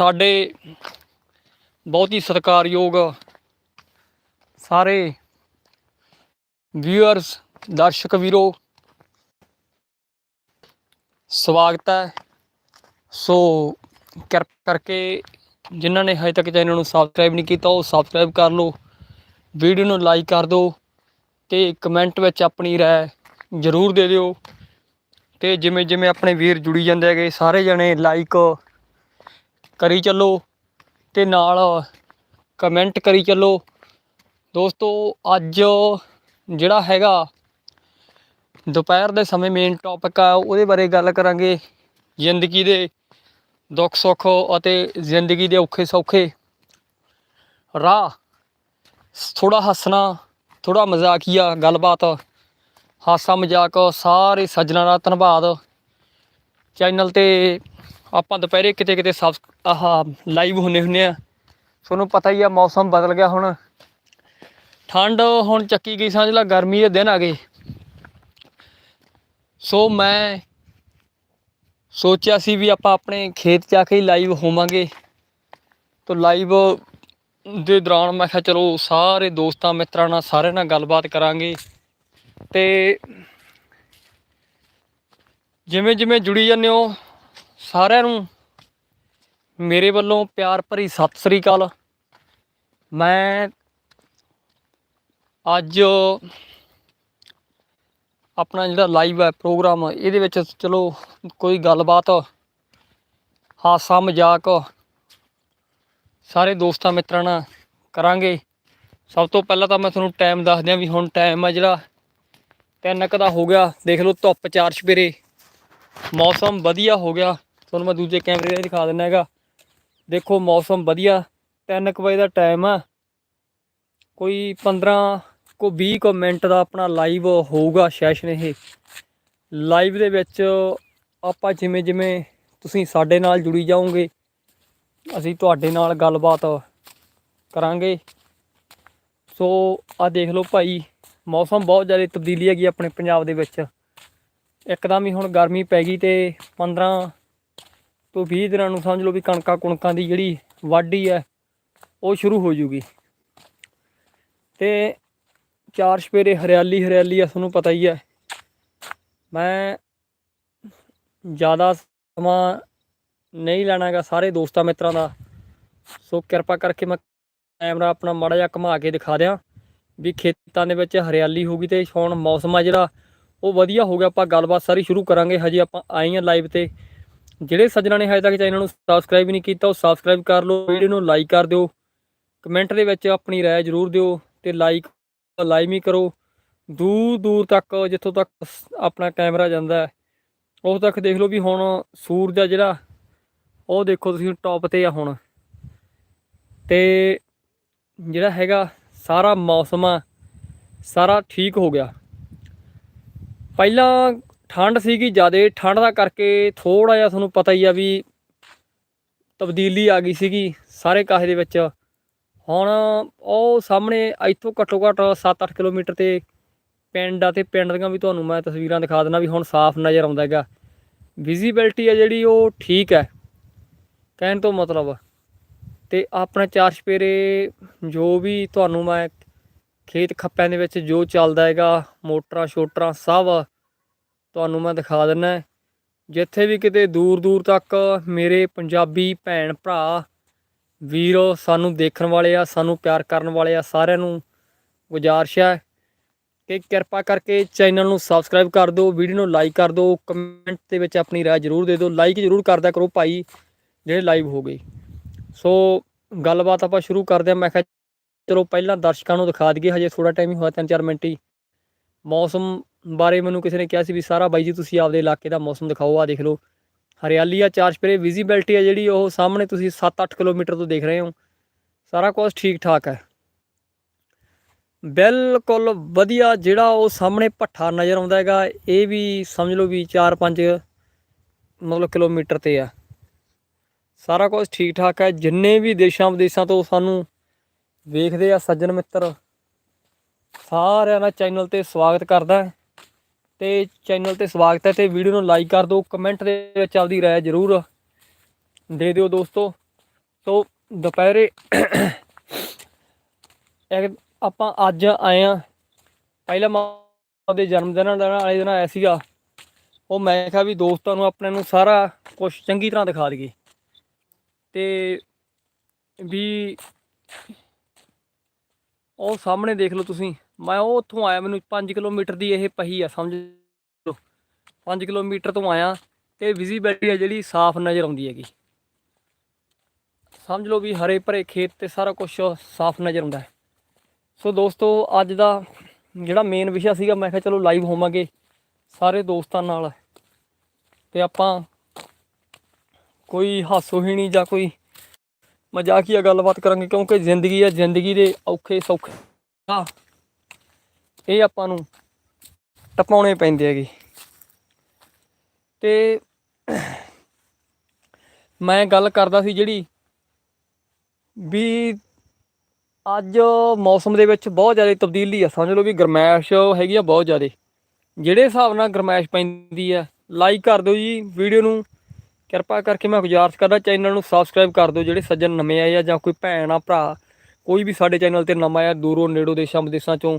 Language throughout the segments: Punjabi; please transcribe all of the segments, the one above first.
ਸਾਡੇ ਬਹੁਤ ਹੀ ਸਤਿਕਾਰਯੋਗ ਸਾਰੇ ਵਿਊਅਰਸ ਦਰਸ਼ਕ ਵੀਰੋ, ਸਵਾਗਤ ਹੈ। ਸੋ ਕਿਰਪਾ ਕਰਕੇ ਜਿਨ੍ਹਾਂ ਨੇ ਹਜੇ ਤੱਕ ਚੈਨਲ ਨੂੰ ਸਬਸਕ੍ਰਾਈਬ ਨਹੀਂ ਕੀਤਾ, ਉਹ ਸਬਸਕ੍ਰਾਈਬ ਕਰ ਲਓ ਵੀਡੀਓ ਨੂੰ ਲਾਈਕ ਕਰ ਦਿਓ ਤੇ ਕਮੈਂਟ ਵਿੱਚ ਆਪਣੀ ਰਾਏ ਜ਼ਰੂਰ ਦੇ ਦਿਓ ਤੇ ਜਿਵੇਂ ਜਿਵੇਂ ਆਪਣੇ ਵੀਰ ਜੁੜੀ ਜਾਂਦੇ ਹੈਗੇ, ਸਾਰੇ ਜਣੇ ਲਾਈਕ ਕਰੀ ਚੱਲੋ ਤੇ ਨਾਲ ਕਮੈਂਟ ਕਰੀ ਚੱਲੋ। ਦੋਸਤੋ, ਅੱਜ ਜਿਹੜਾ ਹੈਗਾ ਦੁਪਹਿਰ ਦੇ ਸਮੇਂ ਮੇਨ ਟੌਪਿਕ ਆ, ਉਹਦੇ ਬਾਰੇ ਗੱਲ ਕਰਾਂਗੇ। ਜ਼ਿੰਦਗੀ ਦੇ ਦੁੱਖ ਸੁੱਖ ਅਤੇ ਜ਼ਿੰਦਗੀ ਦੇ ਔਖੇ ਸੌਖੇ। ਰਾਹ ਥੋੜਾ ਹੱਸਣਾ ਥੋੜਾ ਮਜ਼ਾਕੀਆ ਗੱਲਬਾਤ, ਹਾਸਾ ਮਜ਼ਾਕ, ਸਾਰੇ ਸੱਜਣਾ ਦਾ ਧੰਨਵਾਦ। ਚੈਨਲ ਤੇ ਆਪਾਂ ਦੁਪਹਿਰੇ ਕਿਤੇ ਕਿਤੇ ਸਬ ਆਹ ਲਾਈਵ ਹੁੰਨੇ ਹੁੰਨੇ ਆ। ਤੁਹਾਨੂੰ ਪਤਾ ਹੀ ਆ, ਮੌਸਮ ਬਦਲ ਗਿਆ ਹੁਣ। ਠੰਡ ਹੁਣ ਚੱਕੀ ਗਈ ਸਮਝ ਲਾ, ਗਰਮੀ ਦੇ ਦਿਨ ਆ ਗਏ। ਸੋ ਮੈਂ ਸੋਚਿਆ ਸੀ ਵੀ ਆਪਾਂ ਆਪਣੇ ਖੇਤ ਜਾ ਕੇ ਹੀ ਲਾਈਵ ਹੋਵਾਂਗੇ। ਤਾਂ ਲਾਈਵ ਦੇ ਦੌਰਾਨ ਮੈਂ ਕਿਹਾ, ਚਲੋ, ਸਾਰੇ ਦੋਸਤਾਂ, ਮਿੱਤਰਾਂ ਨਾਲ ਸਾਰਿਆਂ ਨਾਲ ਗੱਲਬਾਤ ਕਰਾਂਗੇ। ਤੇ ਜਿਵੇਂ ਜਿਵੇਂ ਜੁੜੀ ਜਾਂਦੇ ਹੋ, ਸਾਰਿਆਂ ਨੂੰ ਮੇਰੇ ਵੱਲੋਂ ਪਿਆਰ ਭਰੀ ਸਤਿ ਸ੍ਰੀ ਅਕਾਲ। ਮੈਂ ਅੱਜ ਆਪਣਾ ਜਿਹੜਾ ਲਾਈਵ ਹੈ ਪ੍ਰੋਗਰਾਮ ਇਹਦੇ ਵਿੱਚ ਚਲੋ ਕੋਈ ਗੱਲਬਾਤ, ਹਾਸਾ ਮਜ਼ਾਕ ਸਾਰੇ ਦੋਸਤਾਂ ਮਿੱਤਰਾਂ ਨਾਲ ਕਰਾਂਗੇ। ਸਭ ਤੋਂ ਪਹਿਲਾਂ ਤਾਂ ਮੈਂ ਤੁਹਾਨੂੰ ਟਾਈਮ ਦੱਸ ਦਿਆਂ ਵੀ ਹੁਣ ਟਾਈਮ ਹੈ ਜਿਹੜਾ ਤਿੰਨ ਕੁ ਦਾ ਹੋ ਗਿਆ। ਦੇਖ ਲਓ ਧੁੱਪ ਚਾਰ ਸਵੇਰੇ ਮੌਸਮ ਵਧੀਆ ਹੋ ਗਿਆ। ਤੁਹਾਨੂੰ ਮੈਂ ਦੂਜੇ ਕੈਮਰੇ ਤੇ ਦਿਖਾ ਦਿੰਦਾ ਹੈਗਾ। ਦੇਖੋ ਮੌਸਮ ਵਧੀਆ, ਤਿੰਨ ਕੁ ਵਜੇ ਦਾ ਟਾਈਮ ਆ। ਕੋਈ 15 ਕੋ 20 ਕੁ ਮਿੰਟ ਦਾ ਆਪਣਾ ਲਾਈਵ ਹੋਊਗਾ ਸੈਸ਼ਨ ਇਹ। ਲਾਈਵ ਦੇ ਵਿੱਚ ਆਪਾਂ ਜਿਵੇਂ ਜਿਵੇਂ ਤੁਸੀਂ ਸਾਡੇ ਨਾਲ ਜੁੜੀ ਜਾਓਗੇ, ਅਸੀਂ ਤੁਹਾਡੇ ਨਾਲ ਗੱਲਬਾਤ ਕਰਾਂਗੇ। ਸੋ ਆ ਦੇਖ ਲਓ ਭਾਈ, ਮੌਸਮ ਬਹੁਤ ਜ਼ਿਆਦਾ ਤਬਦੀਲੀ ਹੈਗੀ ਆਪਣੇ ਪੰਜਾਬ ਦੇ ਵਿੱਚ। ਇੱਕਦਮ ਹੀ ਹੁਣ ਗਰਮੀ ਪੈ ਗਈ ਤੇ 15 ਤੋਂ 20 ਦਿਨਾਂ ਨੂੰ ਸਮਝ ਲਓ ਵੀ ਕਣਕਾਂ ਕੁਣਕਾਂ ਦੀ ਜਿਹੜੀ ਵਾਢੀ ਹੈ, ਉਹ ਸ਼ੁਰੂ ਹੋ ਜੂਗੀ। ਤੇ ਚਾਰ ਸਪੇਰੇ ਹਰਿਆਲੀ ਹਰਿਆਲੀ ਆ, ਤੁਹਾਨੂੰ ਪਤਾ ਹੀ ਹੈ। ਮੈਂ ਜ਼ਿਆਦਾ ਸਮਾਂ ਨਹੀਂ ਲੈਣਾਗਾ ਸਾਰੇ ਦੋਸਤਾਂ ਮਿੱਤਰਾਂ ਦਾ। ਸੋ ਕਿਰਪਾ ਕਰਕੇ ਮੈਂ ਕੈਮਰਾ ਆਪਣਾ ਮਾੜਾ ਜਿਹਾ ਘੁਮਾ ਕੇ ਦਿਖਾ ਦਿਆਂ ਵੀ ਖੇਤਾਂ ਦੇ ਵਿੱਚ ਹਰਿਆਲੀ ਹੋਊਗੀ ਤੇ ਹੁਣ ਮੌਸਮ ਆ ਜਿਹੜਾ, ਉਹ ਵਧੀਆ ਹੋ ਗਿਆ। ਆਪਾਂ ਗੱਲਬਾਤ ਸਾਰੀ ਸ਼ੁਰੂ ਕਰਾਂਗੇ। ਹਜੇ ਆਪਾਂ ਆਏ ਹਾਂ ਲਾਈਵ ਤੇ। ਜਿਹੜੇ ਸੱਜਣਾ ਨੇ ਹਜੇ ਤੱਕ ਚੈਨਲ ਨੂੰ ਸਬਸਕ੍ਰਾਈਬ ਨਹੀਂ ਕੀਤਾ, ਉਹ ਸਬਸਕ੍ਰਾਈਬ ਕਰ ਲਓ, ਵੀਡੀਓ ਨੂੰ ਲਾਈਕ ਕਰ ਦਿਓ ਕਮੈਂਟ ਦੇ ਵਿੱਚ ਆਪਣੀ ਰਾਏ ਜ਼ਰੂਰ ਦਿਓ ਤੇ ਲਾਈਕ ਲਾਈਵ ਹੀ ਕਰੋ। ਦੂਰ ਦੂਰ ਤੱਕ, ਜਿੱਥੋਂ ਤੱਕ ਆਪਣਾ ਕੈਮਰਾ ਜਾਂਦਾ ਹੈ ਤੱਕ ਦੇਖ ਲਓ ਵੀ ਹੁਣ ਸੂਰਜ ਆ ਜਿਹੜਾ, ਉਹ ਦੇਖੋ ਤੁਸੀਂ ਟੌਪ ਤੇ ਆ ਹੁਣ। ਤੇ ਜਿਹੜਾ ਹੈਗਾ, ਸਾਰਾ ਮੌਸਮ ਆ, ਸਾਰਾ ਠੀਕ ਹੋ ਗਿਆ। ਪਹਿਲਾਂ ਠੰਡ ਸੀਗੀ ਜਿਆਦੇ, ਠੰਡ ਦਾ ਕਰਕੇ ਥੋੜਾ ਜਿਹਾ ਤੁਹਾਨੂੰ ਪਤਾ ਹੀ ਆ ਵੀ ਤਬਦੀਲੀ ਆ ਗਈ ਸੀਗੀ ਸਾਰੇ ਕਾਹੇ ਦੇ ਵਿੱਚ। ਹੁਣ ਉਹ ਸਾਹਮਣੇ ਇੱਥੋਂ ਘੱਟੋ ਘੱਟ 7-8 ਕਿਲੋਮੀਟਰ ਤੇ ਪਿੰਡ ਆ ਤੇ ਪਿੰਡ ਦੀਆਂ ਵੀ ਤੁਹਾਨੂੰ ਮੈਂ ਤਸਵੀਰਾਂ ਦਿਖਾ ਦਿੰਦਾ ਵੀ ਹੁਣ ਸਾਫ਼ ਨਜ਼ਰ ਆਉਂਦਾ ਹੈਗਾ। ਵਿਜ਼ੀਬਿਲਟੀ ਆ ਜਿਹੜੀ ਉਹ ਠੀਕ ਹੈ, ਕਹਿਣ ਤੋਂ ਮਤਲਬ। ਤੇ ਆਪਣਾ ਚਾਰ ਸਪੇਰੇ ਜੋ ਵੀ ਤੁਹਾਨੂੰ ਮੈਂ ਖੇਤ ਖੱਪਿਆਂ ਦੇ ਵਿੱਚ ਜੋ ਚੱਲਦਾ ਹੈਗਾ ਮੋਟਰਾਂ ਛੋਟਰਾਂ ਸਭ ਤੁਹਾਨੂੰ ਮੈਂ ਦਿਖਾ ਦਿੰਨਾ ਜਿੱਥੇ ਵੀ ਕਿਤੇ ਦੂਰ ਦੂਰ ਤੱਕ ਮੇਰੇ ਪੰਜਾਬੀ ਭੈਣ ਭਰਾ, ਵੀਰ, ਸਾਨੂੰ ਦੇਖਣ ਵਾਲੇ ਆ, ਸਾਨੂੰ ਪਿਆਰ ਕਰਨ ਵਾਲੇ ਆ, ਸਾਰਿਆਂ ਨੂੰ ਗੁਜ਼ਾਰਿਸ਼ ਹੈ ਕਿ ਕਿਰਪਾ ਕਰਕੇ ਚੈਨਲ ਨੂੰ ਸਬਸਕ੍ਰਾਈਬ ਕਰ ਦਿਓ, ਵੀਡੀਓ ਨੂੰ ਲਾਈਕ ਕਰ ਦਿਓ, ਕਮੈਂਟ ਦੇ ਵਿੱਚ ਆਪਣੀ ਰਾਏ ਜ਼ਰੂਰ ਦੇ ਦਿਓ, ਲਾਈਕ ਜ਼ਰੂਰ ਕਰਦਿਆ ਕਰੋ ਭਾਈ, ਜਿਹੜੇ ਲਾਈਵ ਹੋ ਗਏ। ਸੋ ਗੱਲਬਾਤ ਆਪਾਂ ਸ਼ੁਰੂ ਕਰਦੇ ਹਾਂ। ਮੈਂ ਕਿਹਾ ਚਲੋ ਪਹਿਲਾਂ ਦਰਸ਼ਕਾਂ ਨੂੰ ਦਿਖਾ ਦਈਏ, ਹਜੇ ਥੋੜਾ ਟਾਈਮ ਹੀ ਹੋਇਆ, ਤਿੰਨ ਚਾਰ ਮਿੰਟ ਹੀ। ਮੌਸਮ ਬਾਰੇ ਮੈਨੂੰ ਕਿਸੇ ਨੇ ਕਿਹਾ ਸੀ ਵੀ ਸਾਰਾ ਬਾਈ ਜੀ ਤੁਸੀਂ ਆਪਦੇ ਇਲਾਕੇ ਦਾ ਮੌਸਮ ਦਿਖਾਓ ਆ ਦੇਖ ਲਓ। ਹਰਿਆਲੀ ਆ, ਚਾਰ ਸਪਰੇ ਵਿਜ਼ੀਬਿਲਟੀ ਆ ਜਿਹੜੀ, ਉਹ ਸਾਹਮਣੇ ਤੁਸੀਂ 7-8 ਕਿਲੋਮੀਟਰ ਤੋਂ ਦੇਖ ਰਹੇ ਹੋ। ਸਾਰਾ ਕੁਝ ਠੀਕ ਠਾਕ ਹੈ। ਬਿਲਕੁਲ ਵਧੀਆ ਜਿਹੜਾ ਉਹ ਸਾਹਮਣੇ ਭੱਠਾ ਨਜ਼ਰ ਆਉਂਦਾ ਹੈਗਾ, ਇਹ ਵੀ ਸਮਝ ਲਓ ਵੀ 4-5 ਮਤਲਬ ਕਿਲੋਮੀਟਰ ਤੇ ਆ। ਸਾਰਾ ਕੁਝ ਠੀਕ ਠਾਕ ਹੈ। ਜਿੰਨੇ ਵੀ ਦੇਸ਼ਾਂ ਵਿਦੇਸ਼ਾਂ ਤੋਂ ਸਾਨੂੰ ਵੇਖਦੇ ਆ, ਸੱਜਣ ਮਿੱਤਰ, ਸਾਰਿਆਂ ਦਾ ਚੈਨਲ ਤੇ ਸਵਾਗਤ ਕਰਦਾ। ਤੇ ਚੈਨਲ ਤੇ ਸਵਾਗਤ ਹੈ ਤੇ ਵੀਡੀਓ ਨੂੰ ਲਾਈਕ ਕਰ ਦਿਓ ਕਮੈਂਟ ਦੇ ਵਿੱਚ ਆਪਦੀ ਰਾਏ ਜ਼ਰੂਰ ਦੇ ਦਿਓ ਦੋਸਤੋ। ਸੋ ਦੁਪਹਿਰੇ ਆਪਾਂ ਅੱਜ ਆਏ ਆ ਪਹਿਲਾਂ ਮਾਂ ਦੇ ਜਨਮ ਦਿਨ ਵਾਲੇ ਦਿਨ ਆਇਆ ਸੀਗਾ। ਉਹ ਮੈਂ ਕਿਹਾ ਵੀ ਦੋਸਤਾਂ ਨੂੰ ਆਪਣੇ ਨੂੰ ਸਾਰਾ ਕੁਝ ਚੰਗੀ ਤਰ੍ਹਾਂ ਦਿਖਾ ਦਈਏ। ਤੇ ਵੀ ਉਹ ਸਾਹਮਣੇ ਦੇਖ ਲਓ ਤੁਸੀਂ। ਮੈਂ ਉਹ ਉੱਥੋਂ ਆਇਆ, ਮੈਨੂੰ 5 ਕਿਲੋਮੀਟਰ ਦੀ ਇਹ ਪਹੀ ਆ, ਸਮਝ ਲਓ। 5 ਕਿਲੋਮੀਟਰ ਤੋਂ ਆਇਆ, ਤੇ ਵਿਜ਼ੀਬਿਲਟੀ ਆ ਜਿਹੜੀ ਸਾਫ਼ ਨਜ਼ਰ ਆਉਂਦੀ ਹੈਗੀ। ਸਮਝ ਲਓ ਵੀ ਹਰੇ ਭਰੇ ਖੇਤ ਤੇ ਸਾਰਾ ਕੁਝ ਸਾਫ਼ ਨਜ਼ਰ ਆਉਂਦਾ ਹੈ। ਸੋ ਦੋਸਤੋ, ਅੱਜ ਦਾ ਜਿਹੜਾ ਮੇਨ ਵਿਸ਼ਾ ਸੀਗਾ, ਮੈਂ ਕਿਹਾ ਚਲੋ ਲਾਈਵ ਹੋਵਾਂਗੇ ਸਾਰੇ ਦੋਸਤਾਂ ਨਾਲ। ਤੇ ਆਪਾਂ ਕੋਈ ਹਾਸੋਹੀਣੀ ਜਾਂ ਕੋਈ ਮਜ਼ਾਕੀਆ ਗੱਲਬਾਤ ਕਰਾਂਗੇ, ਕਿਉਂਕਿ ਜ਼ਿੰਦਗੀ ਹੈ ਜ਼ਿੰਦਗੀ ਦੇ ਔਖੇ ਸੌਖੇ। ਇਹ ਆਪਾਂ ਨੂੰ ਟਪਾਉਣੇ ਪੈਂਦੇ ਹੈਗੇ। ਤੇ ਮੈਂ ਗੱਲ ਕਰਦਾ ਸੀ ਜਿਹੜੀ ਵੀ ਅੱਜ ਮੌਸਮ ਦੇ ਵਿੱਚ ਬਹੁਤ ਜ਼ਿਆਦਾ ਤਬਦੀਲੀ ਆ। ਸਮਝ ਲਓ ਵੀ ਗਰਮੈਸ਼ ਹੈਗੀ ਆ ਬਹੁਤ ਜ਼ਿਆਦਾ। ਜਿਹੜੇ ਹਿਸਾਬ ਨਾਲ ਗਰਮੈਸ਼ ਪੈਂਦੀ ਆ ਲਾਈਕ ਕਰ ਦਿਓ ਜੀ ਵੀਡੀਓ ਨੂੰ। ਕਿਰਪਾ ਕਰਕੇ ਮੈਂ ਗੁਜ਼ਾਰਿਸ਼ ਕਰਦਾ, ਚੈਨਲ ਨੂੰ ਸਬਸਕ੍ਰਾਈਬ ਕਰ ਦਿਓ। ਜਿਹੜੇ ਸੱਜਣ ਨਵੇਂ ਆਏ ਆ ਜਾਂ ਕੋਈ ਭੈਣ ਆ, ਭਰਾ, ਕੋਈ ਵੀ ਸਾਡੇ ਚੈਨਲ ਤੇ ਨਵਾਂ ਆਇਆ, ਦੂਰੋਂ, ਨੇੜੋਂ, ਦੇਸ਼ਾਂ, ਵਿਦੇਸ਼ਾਂ ਚੋਂ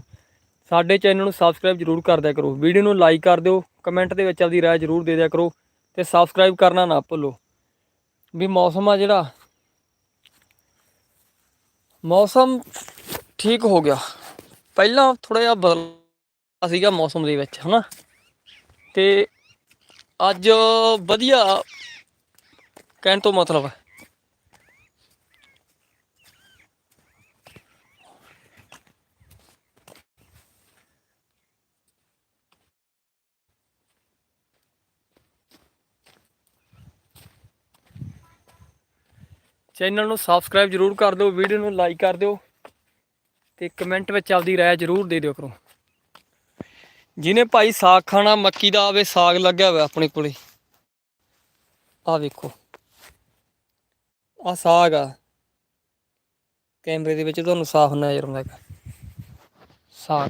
ਸਾਡੇ ਚੈਨਲ ਨੂੰ ਸਬਸਕ੍ਰਾਈਬ ਜ਼ਰੂਰ ਕਰ ਦਿਆ ਕਰੋ। ਵੀਡੀਓ ਨੂੰ ਲਾਈਕ ਕਰ ਦਿਓ ਕਮੈਂਟ ਦੇ ਵਿੱਚ ਆਪਦੀ ਰਾਏ ਜ਼ਰੂਰ ਦੇ ਦਿਆ ਕਰੋ ਤੇ ਸਬਸਕ੍ਰਾਈਬ ਕਰਨਾ ਨਾ ਭੁੱਲੋ। ਵੀ ਮੌਸਮ ਆ ਜਿਹੜਾ, ਮੌਸਮ ਠੀਕ ਹੋ ਗਿਆ। ਪਹਿਲਾਂ ਥੋੜਾ ਜਿਹਾ ਬਦਲ ਸੀਗਾ ਮੌਸਮ ਦੇ ਵਿੱਚ, ਹਨਾ? ਤੇ ਅੱਜ ਵਧੀਆ ਕਹਿਣ ਤੋਂ ਮਤਲਬ ਚੈਨਲ ਨੂੰ ਸਬਸਕ੍ਰਾਈਬ ਜਰੂਰ ਕਰ ਦਿਓ, ਵੀਡੀਓ ਨੂੰ ਲਾਈਕ ਕਰ ਦਿਓ ਤੇ ਕਮੈਂਟ ਵਿੱਚ ਆਪਦੀ ਰਾਏ ਜਰੂਰ ਦੇ ਦਿਓ ਕਰੋ। ਜਿਹਨੇ ਭਾਈ ਸਾਗ ਖਾਣਾ, ਮੱਕੀ ਦਾ ਆਵੇ, ਸਾਗ ਲੱਗਿਆ ਹੋਇਆ ਆਪਣੇ ਕੋਲੇ। ਆ ਵੇਖੋ। ਆ ਸਾਗ ਆ। ਕੈਮਰੇ ਦੇ ਵਿੱਚ ਤੁਹਾਨੂੰ ਸਾਫ਼ ਨਜ਼ਰ ਆਉਂਦਾ ਹੈਗਾ। ਸਾਗ।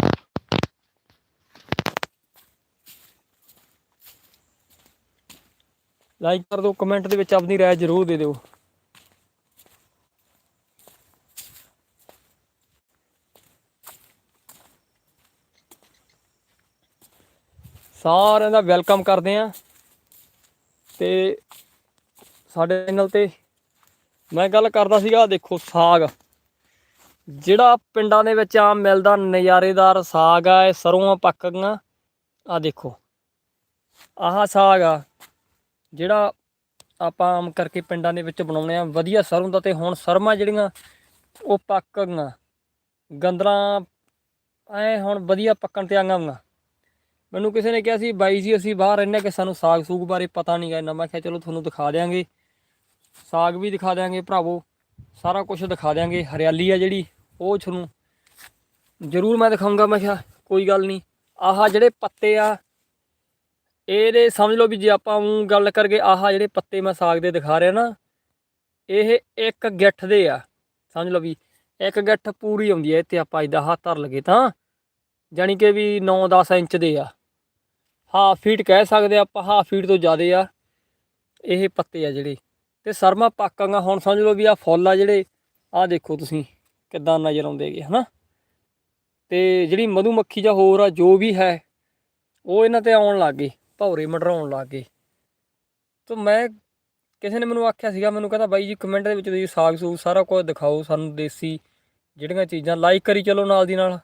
ਲਾਈਕ ਕਰ ਦਿਓ, ਕਮੈਂਟ ਦੇ ਵਿੱਚ ਆਪਣੀ ਰਾਏ ਜਰੂਰ ਦੇ ਦਿਓ। ਸਾਰਿਆਂ ਦਾ ਵੈਲਕਮ ਕਰਦੇ ਆ ਤੇ ਸਾਡੇ ਚੈਨਲ ਤੇ ਮੈਂ ਗੱਲ ਕਰਦਾ ਸੀਗਾ ਦੇਖੋ ਸਾਗ। ਜਿਹੜਾ ਪਿੰਡਾਂ ਦੇ ਵਿੱਚ ਆਮ ਮਿਲਦਾ, ਨਜ਼ਾਰੇਦਾਰ ਸਾਗ ਆ, ਇਹ ਸਰੋਂ ਪੱਕ ਗਈਆਂ। ਆ ਦੇਖੋ, ਆਹ ਸਾਗ ਆ, ਜਿਹੜਾ ਆਪਾਂ ਆਮ ਕਰਕੇ ਪਿੰਡਾਂ ਦੇ ਵਿੱਚ ਬਣਾਉਂਦੇ ਆ ਵਧੀਆ ਸਰੋਂ ਦਾ ਤੇ ਹੁਣ ਸਰਮਾਂ ਜਿਹੜੀਆਂ, ਉਹ ਪੱਕ ਗਈਆਂ। ਗੰਦਲਾਂ ਐ ਹੁਣ ਵਧੀਆ ਪੱਕਣ ਤੇ ਆਈਆਂ ਗਈਆਂ ਮੈਨੂੰ ਕਿਸੇ ਨੇ ਕਿਹਾ ਸੀ, ਬਾਈ ਜੀ, ਅਸੀਂ ਬਾਹਰ ਰਹਿੰਦੇ ਕਿ ਸਾਨੂੰ ਸਾਗ ਸੂਗ ਬਾਰੇ ਪਤਾ ਨਹੀਂ ਗਾ ਇੰਨਾ। ਮੈਂ ਕਿਹਾ, ਚਲੋ ਤੁਹਾਨੂੰ ਦਿਖਾ ਦਿਆਂਗੇ। ਸਾਗ ਵੀ ਦਿਖਾ ਦਿਆਂਗੇ ਭਰਾਵੋ। ਸਾਰਾ ਕੁਝ ਦਿਖਾ ਦਿਆਂਗੇ। ਹਰਿਆਲੀ ਆ ਜਿਹੜੀ, ਉਹ ਤੁਹਾਨੂੰ ਜ਼ਰੂਰ ਮੈਂ ਦਿਖਾਉਂਗਾ ਮੈਂ ਕਿਹਾ, ਕੋਈ ਗੱਲ ਨਹੀਂ ਆਹ ਜਿਹੜੇ ਪੱਤੇ ਆ, ਇਹਦੇ ਸਮਝ ਲਓ ਵੀ ਜੇ ਆਪਾਂ ਊਂ ਗੱਲ ਕਰਗੇ ਆਹ ਜਿਹੜੇ ਪੱਤੇ ਮੈਂ ਸਾਗ ਦੇ ਦਿਖਾ ਰਿਹਾ ਨਾ, ਇਹ ਇੱਕ ਗਿੱਠ ਦੇ ਆ। ਸਮਝ ਲਓ ਵੀ, ਇੱਕ ਗਿੱਠ ਪੂਰੀ ਆਉਂਦੀ ਹੈ ਇੱਥੇ ਆਪਾਂ ਇਦਾਂ ਹੱਥ ਧਰ ਲਗੇ ਤਾਂ। ਜਾਣੀ ਕਿ ਵੀ 9-10 ਇੰਚ ਦੇ ਆ। ਹਾਫ ਫੀਟ ਕਹਿ ਸਕਦੇ ਆਪਾਂ ਹਾਫ ਫੀਟ ਤੋਂ ਜ਼ਿਆਦਾ ਆ ਇਹ ਪੱਤੇ ਆ ਜਿਹੜੇ। ਤੇ ਸਰਮਾ ਪਾਕਾਂਗਾ ਹੁਣ ਸਮਝ ਲਓ ਵੀ ਆ ਫੁੱਲ ਆ ਜਿਹੜੇ ਆ ਦੇਖੋ ਤੁਸੀਂ ਕਿੱਦਾਂ ਨਜ਼ਰ ਆਉਂਦੇ ਹੈਗੇ, ਹਨਾ? ਤੇ ਜਿਹੜੀ ਮਧੂਮੱਖੀ ਜਾਂ ਹੋਰ ਆ, ਜੋ ਵੀ ਹੈ, ਉਹ ਇਹਨਾਂ ਤੇ ਆਉਣ ਲੱਗ ਗਏ, ਭੌਰੇ ਮੰਡਰਾਉਣ ਲੱਗ ਗਏ। ਤਾਂ ਮੈਂ ਕਿਸੇ ਨੇ ਮੈਨੂੰ ਆਖਿਆ ਸੀਗਾ, ਮੈਨੂੰ ਕਹਿੰਦਾ ਬਾਈ ਜੀ ਕਮੈਂਟ ਦੇ ਵਿੱਚ ਤੁਸੀਂ ਸਾਗ ਸੂਗ ਸਾਰਾ ਕੁਝ ਦਿਖਾਓ, ਸਾਨੂੰ ਦੇਸੀ ਜਿਹੜੀਆਂ ਚੀਜ਼ਾਂ ਲਾਈਕ ਕਰੀ ਚਲੋ ਨਾਲ ਦੀ ਨਾਲ।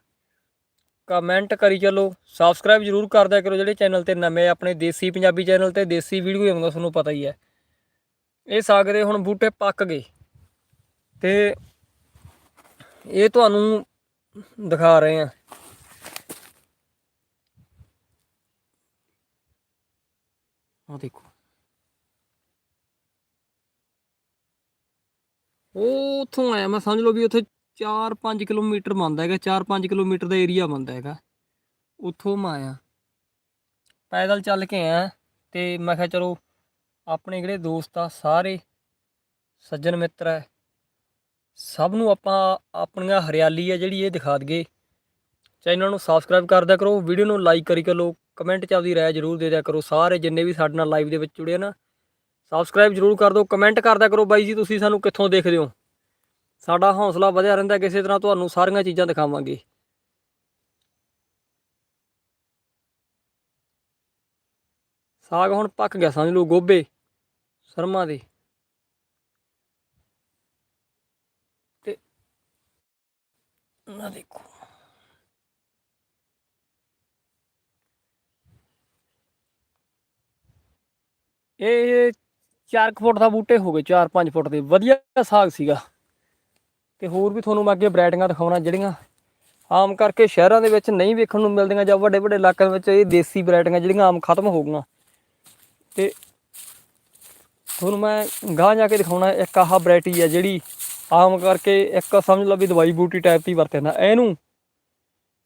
ਕਮੈਂਟ ਕਰੀ ਚੱਲੋ ਸਬਸਕ੍ਰਾਈਬ ਜਰੂਰ ਕਰਦਿਆ ਕਰੋ ਜਿਹੜੇ ਚੈਨਲ ਤੇ ਨਵੇਂ ਆਪਣੇ ਦੇਸੀ ਪੰਜਾਬੀ ਚੈਨਲ ਤੇ ਦੇਸੀ ਵੀਡੀਓ ਆਉਂਦਾ ਤੁਹਾਨੂੰ ਪਤਾ ਹੀ ਹੈ। ਇਹ ਸਾਗ ਦੇ ਹੁਣ ਬੂਟੇ ਪੱਕ ਗਏ। ਤੇ ਇਹ ਤੁਹਾਨੂੰ ਦਿਖਾ ਰਹੇ ਆ ਆ ਦੇਖੋ। ਉਹ ਉੱਥੋਂ ਆਇਆ, ਮੈਂ ਸਮਝ ਲਓ ਵੀ ਉੱਥੇ 4-5 ਕਿਲੋਮੀਟਰ ਬਣਦਾ ਹੈਗਾ 4-5 ਕਿਲੋਮੀਟਰ ਦਾ ਏਰੀਆ ਬਣਦਾ ਹੈਗਾ। ਉੱਥੋਂ ਮੈਂ ਆਇਆ। ਪੈਦਲ ਚੱਲ ਕੇ ਆਇਆ ਤੇ ਮੈਂ ਕਿਹਾ ਚਲੋ, ਆਪਣੇ ਜਿਹੜੇ ਦੋਸਤ ਆ, ਸਾਰੇ ਸੱਜਣ ਮਿੱਤਰ ਹੈ ਸਭ ਨੂੰ ਆਪਾਂ ਆਪਣੀਆਂ ਹਰਿਆਲੀ ਆ ਜਿਹੜੀ ਇਹ ਦਿਖਾ ਦਈਏ। ਚੈਨਲ ਨੂੰ ਸਬਸਕ੍ਰਾਈਬ ਕਰ ਦਿਆ ਕਰੋ ਵੀਡੀਓ ਨੂੰ ਲਾਈਕ ਕਰੀ ਕਰੋ ਕਮੈਂਟ 'ਚ ਆਪਦੀ ਰਾਏ ਜ਼ਰੂਰ ਦੇ ਦਿਆ ਕਰੋ, ਸਾਰੇ ਜਿੰਨੇ ਵੀ ਸਾਡੇ ਨਾਲ ਲਾਈਵ ਦੇ ਵਿੱਚ ਜੁੜੇ ਆ ਨਾ ਸਬਸਕ੍ਰਾਈਬ ਜਰੂਰ ਕਰ ਦਿਓ ਕਮੈਂਟ ਕਰਦਾ ਕਰੋ ਬਾਈ ਜੀ, ਤੁਸੀਂ ਸਾਨੂੰ ਕਿੱਥੋਂ ਦੇਖਦੇ ਹੋ? ਸਾਡਾ ਹੌਸਲਾ ਵਧਿਆ ਰਹਿੰਦਾ ਕਿਸੇ ਤਰ੍ਹਾਂ ਤੁਹਾਨੂੰ ਸਾਰੀਆਂ ਚੀਜ਼ਾਂ ਦਿਖਾਵਾਂਗੇ। ਸਾਗ ਹੁਣ ਪੱਕ ਗਿਆ, ਸਮਝ ਲਓ, ਗੋਭੇ, ਸਰਮਾ ਦੇ। ਤੇ ਨਾ ਦੇਖੋ। ਇਹ 4 ਫੁੱਟ ਦਾ ਬੂਟੇ ਹੋ ਗਏ 4-5 ਫੁੱਟ ਦੇ। ਵਧੀਆ ਸਾਗ ਸੀਗਾ। ਤੇ ਹੋਰ ਵੀ ਤੁਹਾਨੂੰ ਮੈਂ ਅੱਗੇ ਵੈਰਾਈਟੀਆਂ ਦਿਖਾਉਣਾ ਜਿਹੜੀਆਂ ਆਮ ਕਰਕੇ ਸ਼ਹਿਰਾਂ ਦੇ ਵਿੱਚ ਨਹੀਂ ਵੇਖਣ ਨੂੰ ਮਿਲਦੀਆਂ ਜਾਂ ਵੱਡੇ ਵੱਡੇ ਇਲਾਕਿਆਂ ਵਿੱਚ ਇਹ ਦੇਸੀ ਵੈਰਾਈਟੀਆਂ ਜਿਹੜੀਆਂ ਆਮ ਖਤਮ ਹੋ ਗਈਆਂ। ਤੇ ਤੁਹਾਨੂੰ ਮੈਂ ਗਾਂ ਜਾ ਕੇ ਦਿਖਾਉਣਾ ਇੱਕ ਆਹ ਵੈਰਾਈਟੀ ਹੈ ਜਿਹੜੀ ਆਮ ਕਰਕੇ ਇੱਕ ਸਮਝ ਲਓ ਵੀ ਦਵਾਈ ਬੂਟੀ ਟਾਈਪ ਦੀ ਵਰਤਿਆ ਇਹਨੂੰ